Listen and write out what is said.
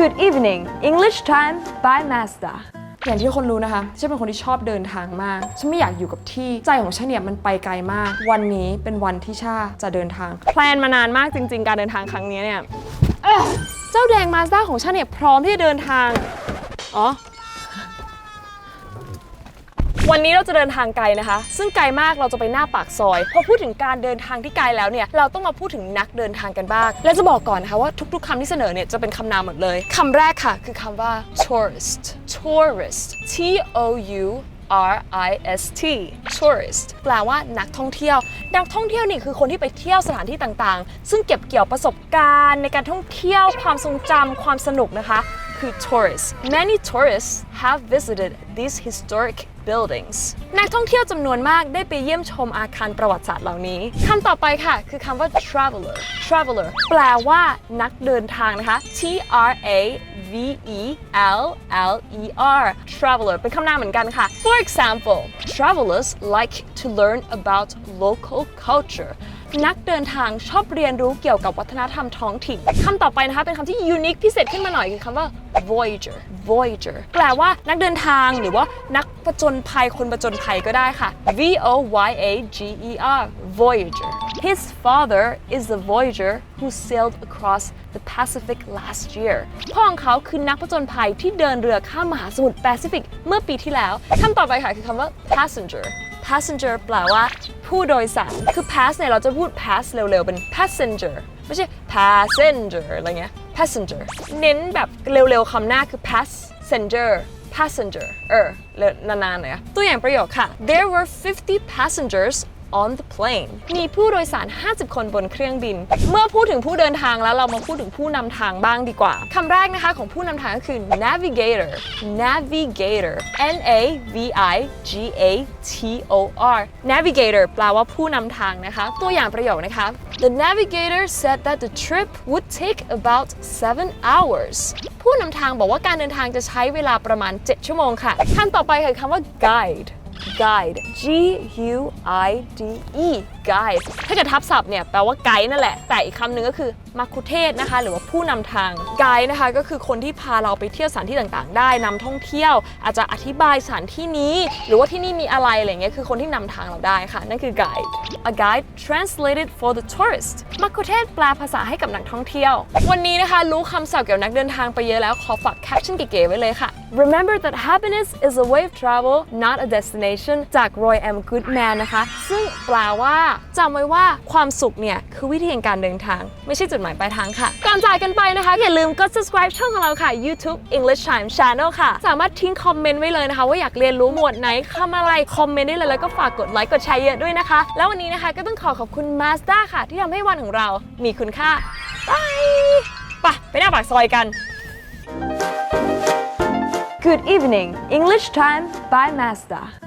Good evening English time by Mazda อย่างที่คนรู้นะคะฉันเป็นคนที่ชอบเดินทางมาก ฉันไม่อยากอยู่กับที่ ใจของฉันเนี่ยมันไปไกลมาก วันนี้เป็นวันที่ชาจะเดินทาง แพลนมานานมากจริง ๆ การเดินทางครั้งนี้เนี่ยเอ้อเจ้าแดงมาสด้าของฉันเนี่ยพร้อมที่จะเดินทาง อ๋อ วันนี้เราจะเดินทางไกลนะคะ ซึ่งไกลมากเราจะไปหน้าปากซอยพอพูดถึงการเดินทางที่ไกลแล้วเนี่ยเราต้องมาพูดถึงนักเดินทางกันบ้าง และจะบอกก่อนนะคะว่าทุกๆคำที่เสนอเนี่ยจะเป็นคำนามหมดเลยคำแรกค่ะคือคำว่า tourist tourist T O U R I S T tourist แปลว่านักท่องเที่ยว นักท่องเที่ยวนี่คือคนที่ไปเที่ยวสถานที่ต่างๆ ซึ่งเก็บเกี่ยวประสบการณ์ในการท่องเที่ยวความทรงจำความสนุกนะคะ คือ tourist many tourists have visited these historic buildings นักท่องเที่ยวจำนวนมากได้ไปเยี่ยมชมอาคารประวัติศาสตร์เหล่านี้คำต่อไปค่ะคือคำว่า traveler traveler แปลว่านักเดินทางนะคะ T R A V E L L E R traveler เป็นคำนามเหมือนกันค่ะ For example travelers like to learn about local culture นักเดินทางชอบเรียนรู้เกี่ยวกับวัฒนธรรมท้องถิ่นคำต่อไปนะคะ เป็นคำที่ unique พิเศษขึ้นมาหน่อยคือคำว่า voyager voyager แปลว่านักเดินทางหรือว่านักผจญภัยคนผจญภัยก็ได้ค่ะ V O Y A G E R voyager His father is the voyager who sailed across the Pacific last year พ่อของเขาคือนักผจญภัยที่เดินเรือข้ามมหาสมุทรแปซิฟิกเมื่อปีที่แล้วคำต่อไปค่ะคือคำว่า passenger passenger แปลว่าผู้โดยสาร คือ pass เนี่ยเราจะพูด pass เร็วๆ เป็น passenger ไม่ใช่ passenger อะไรเงี้ย passenger เน้นแบบเร็วๆคำหน้าคือ passenger passenger เออเร็วนานๆหน่อยอะตัวอย่างประโยคค่ะ there were 50 passengers on the plane มีผู้โดยสาร 50 คนบนเครื่องบิน เมื่อพูดถึงผู้เดินทางแล้วเรามาพูดถึงผู้นำทางบ้างดีกว่าคำแรกนะคะของผู้นำทางก็คือ navigator navigator N A V I G A T O R navigator แปลว่าผู้นำทางนะคะ ตัวอย่างประโยคนะคะ The navigator said that the trip would take about 7 hours ผู้นำทางบอกว่าการเดินทางจะใช้เวลาประมาณ 7 ชั่วโมงค่ะคำต่อไปคือคำว่า guide guide. G U I D E guide ถ้าเกิดทับศัพท์เนี่ยแปลว่าไกด์นั่นแหละ แต่อีกคำหนึ่งก็คือมัคคุเทศก์นะคะ หรือว่าผู้นำทางไกด์นะคะ ก็คือคนที่พาเราไปเที่ยวสถานที่ต่างๆ ได้นำท่องเที่ยว อาจจะอธิบายสถานที่นี้ หรือว่าที่นี่มีอะไรอะไรเงี้ยคือคนที่นำทางเราได้ค่ะ นั่นคือ guide a guide translated for the tourist มัคคุเทศก์แปลภาษาให้กับนักท่องเที่ยว วันนี้นะคะรู้คำศัพท์เกี่ยวกับนักเดินทางไปเยอะแล้วขอฝากแคปชั่นเก๋ๆไว้เลยค่ะ Remember that happiness is a way of travel not a destination จาก Roy M Goodman นะคะ ซึ่งแปลว่าจำไว้ว่าความสุขเนี่ยคือวิธีแห่งการเดินทาง ไม่ใช่จุดหมายปลายทางค่ะ ก่อนจากกันไปนะคะ อย่าลืมกด subscribe ช่องของเราค่ะ YouTube English Time Channel ค่ะ สามารถทิ้งคอมเมนต์ไว้เลยนะคะ ว่าอยากเรียนรู้หมวดไหนคำอะไรคอมเมนต์ได้เลยแล้วก็ฝากกดไลค์กดแชร์เยอะด้วยนะคะ แล้ววันนี้นะคะก็ต้องขอขอบคุณ Mazda ค่ะ ที่ทำให้วันของเรามีคุณค่าบายไปไปหน้าปากซอยกัน Good evening English time by Mazda